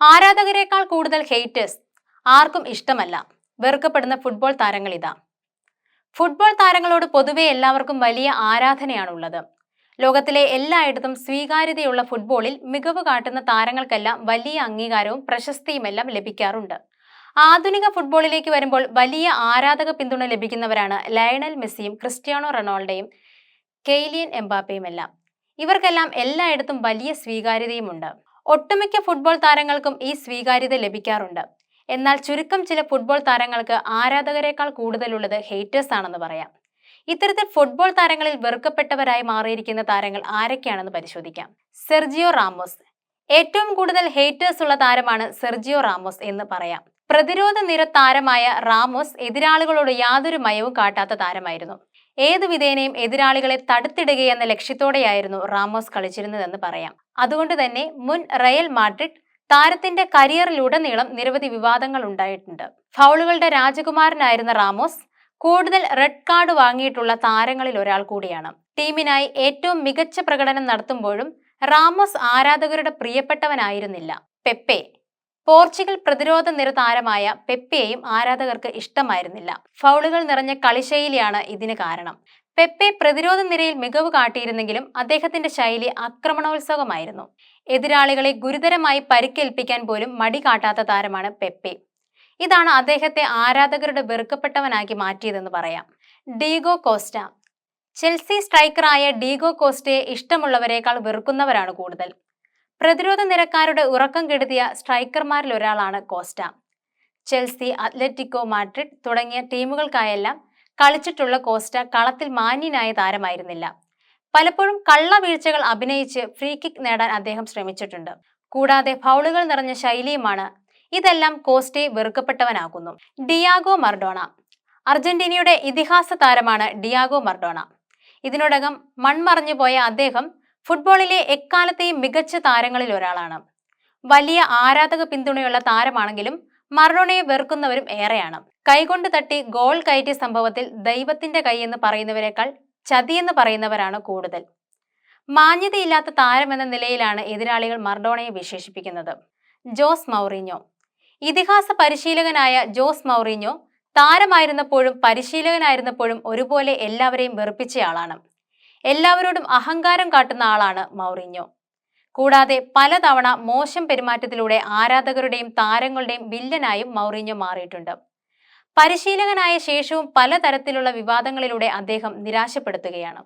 ആരാധകരെക്കാൾ കൂടുതൽ ഹെയ്റ്റേഴ്സ് ആർക്കും ഇഷ്ടമല്ല. വെറുക്കപ്പെടുന്ന ഫുട്ബോൾ താരങ്ങൾ ഇതാ. ഫുട്ബോൾ താരങ്ങളോട് പൊതുവെ എല്ലാവർക്കും വലിയ ആരാധനയാണുള്ളത്. ലോകത്തിലെ എല്ലായിടത്തും സ്വീകാര്യതയുള്ള ഫുട്ബോളിൽ മികവ് കാട്ടുന്ന താരങ്ങൾക്കെല്ലാം വലിയ അംഗീകാരവും പ്രശസ്തിയുമെല്ലാം ലഭിക്കാറുണ്ട്. ആധുനിക ഫുട്ബോളിലേക്ക് വരുമ്പോൾ വലിയ ആരാധക പിന്തുണ ലഭിക്കുന്നവരാണ് ലയണൽ മെസ്സിയും ക്രിസ്ത്യാനോ റൊണാൾഡോയും കെയ്ലിയൻ എംബാപ്പയുമെല്ലാം ഇവർക്കെല്ലാം എല്ലായിടത്തും വലിയ സ്വീകാര്യതയുമുണ്ട്. ഒട്ടുമിക്ക ഫുട്ബോൾ താരങ്ങൾക്കും ഈ സ്വീകാര്യത ലഭിക്കാറുണ്ട്. എന്നാൽ ചുരുക്കം ചില ഫുട്ബോൾ താരങ്ങൾക്ക് ആരാധകരെക്കാൾ കൂടുതലുള്ളത് ഹേറ്റേഴ്സ് ആണെന്ന് പറയാം. ഇത്തരത്തിൽ ഫുട്ബോൾ താരങ്ങളിൽ വെറുക്കപ്പെട്ടവരായി മാറിയിരിക്കുന്ന താരങ്ങൾ ആരൊക്കെയാണെന്ന് പരിശോധിക്കാം. Sergio Ramos. ഏറ്റവും കൂടുതൽ ഹേറ്റേഴ്സ് ഉള്ള താരമാണ് സെർജിയോ റാമോസ് എന്ന് പറയാം. പ്രതിരോധ നിര താരമായ റാമോസ് എതിരാളികളോട് യാതൊരു മയവും കാട്ടാത്ത താരമായിരുന്നു. ഏതു വിധേനയും എതിരാളികളെ തടുത്തിടുകയെന്ന ലക്ഷ്യത്തോടെയായിരുന്നു റാമോസ് കളിച്ചിരുന്നതെന്ന് പറയാം. അതുകൊണ്ട് തന്നെ മുൻ റയൽ മാഡ്രിഡ് താരത്തിന്റെ കരിയറിലുടനീളം നിരവധി വിവാദങ്ങൾ ഉണ്ടായിട്ടുണ്ട്. ഫൗളുകളുടെ രാജകുമാരനായിരുന്ന റാമോസ് കൂടുതൽ റെഡ് കാർഡ് വാങ്ങിയിട്ടുള്ള താരങ്ങളിൽ ഒരാൾ കൂടിയാണ്. ടീമിനായി ഏറ്റവും മികച്ച പ്രകടനം നടത്തുമ്പോഴും റാമോസ് ആരാധകരുടെ പ്രിയപ്പെട്ടവനായിരുന്നില്ല. പെപ്പെ പോർച്ചുഗൽ പ്രതിരോധ നിര താരമായ പെപ്പയെയും ആരാധകർക്ക് ഇഷ്ടമായിരുന്നില്ല. ഫൗളുകൾ നിറഞ്ഞ കളിശൈലിയാണ് ഇതിന് കാരണം. പെപ്പെ പ്രതിരോധ നിരയിൽ മികവ് കാട്ടിയിരുന്നെങ്കിലും അദ്ദേഹത്തിന്റെ ശൈലി ആക്രമണോത്സവമായിരുന്നു. എതിരാളികളെ ഗുരുതരമായി പരിക്കേൽപ്പിക്കാൻ പോലും മടി കാട്ടാത്ത താരമാണ് പെപ്പെ. ഇതാണ് അദ്ദേഹത്തെ ആരാധകരുടെ വെറുക്കപ്പെട്ടവനാക്കി മാറ്റിയതെന്ന് പറയാം. Diego Costa. ചെൽസി സ്ട്രൈക്കറായ ഡീഗോ കോസ്റ്റയെ ഇഷ്ടമുള്ളവരെക്കാൾ വെറുക്കുന്നവരാണ് കൂടുതൽ. പ്രതിരോധ നിരക്കാരുടെ ഉറക്കം കെടുത്തിയ സ്ട്രൈക്കർമാരിൽ ഒരാളാണ് കോസ്റ്റ. ചെൽസി അത്ലറ്റിക്കോ മാഡ്രിഡ് തുടങ്ങിയ ടീമുകൾക്കായെല്ലാം കളിച്ചിട്ടുള്ള കോസ്റ്റ കളത്തിൽ മാന്യനായ താരമായിരുന്നില്ല. പലപ്പോഴും കള്ള വീഴ്ചകൾ അഭിനയിച്ച് ഫ്രീ കിക്ക് നേടാൻ അദ്ദേഹം ശ്രമിച്ചിട്ടുണ്ട്. കൂടാതെ ഫൗളുകൾ നിറഞ്ഞ ശൈലിയുമാണ് ഇതെല്ലാം കോസ്റ്റയെ വെറുക്കപ്പെട്ടവനാക്കുന്നു. Diego Maradona. അർജന്റീനയുടെ ഇതിഹാസ താരമാണ് ഡിയാഗോ മർഡോണ. ഇതിനോടകം മൺമറഞ്ഞു പോയ അദ്ദേഹം ഫുട്ബോളിലെ എക്കാലത്തെയും മികച്ച താരങ്ങളിൽ ഒരാളാണ്. വലിയ ആരാധക പിന്തുണയുള്ള താരമാണെങ്കിലും മറഡോണയെ വെറുക്കുന്നവരും ഏറെയാണ്. കൈകൊണ്ട് തട്ടി ഗോൾ കയറ്റിയ സംഭവത്തിൽ ദൈവത്തിന്റെ കൈ കൈയെന്ന് പറയുന്നവരെക്കാൾ ചതിയെന്ന് പറയുന്നവരാണ് കൂടുതൽ. മാന്യതയില്ലാത്ത താരം എന്ന നിലയിലാണ് എതിരാളികൾ മർഡോണയെ വിശേഷിപ്പിക്കുന്നത്. Jose Mourinho. ഇതിഹാസ പരിശീലകനായ ജോസ് മൗറിഞ്ഞോ താരമായിരുന്നപ്പോഴും പരിശീലകനായിരുന്നപ്പോഴും ഒരുപോലെ എല്ലാവരെയും വെറുപ്പിച്ചയാളാണ്. എല്ലാവരോടും അഹങ്കാരം കാട്ടുന്ന ആളാണ് മൗറിഞ്ഞോ. കൂടാതെ പലതവണ മോശം പെരുമാറ്റത്തിലൂടെ ആരാധകരുടെയും താരങ്ങളുടെയും വില്ലനായും മൗറിഞ്ഞോ മാറിയിട്ടുണ്ട്. പരിശീലകനായ ശേഷവും പലതരത്തിലുള്ള വിവാദങ്ങളിലൂടെ അദ്ദേഹം നിരാശപ്പെടുത്തുകയാണ്.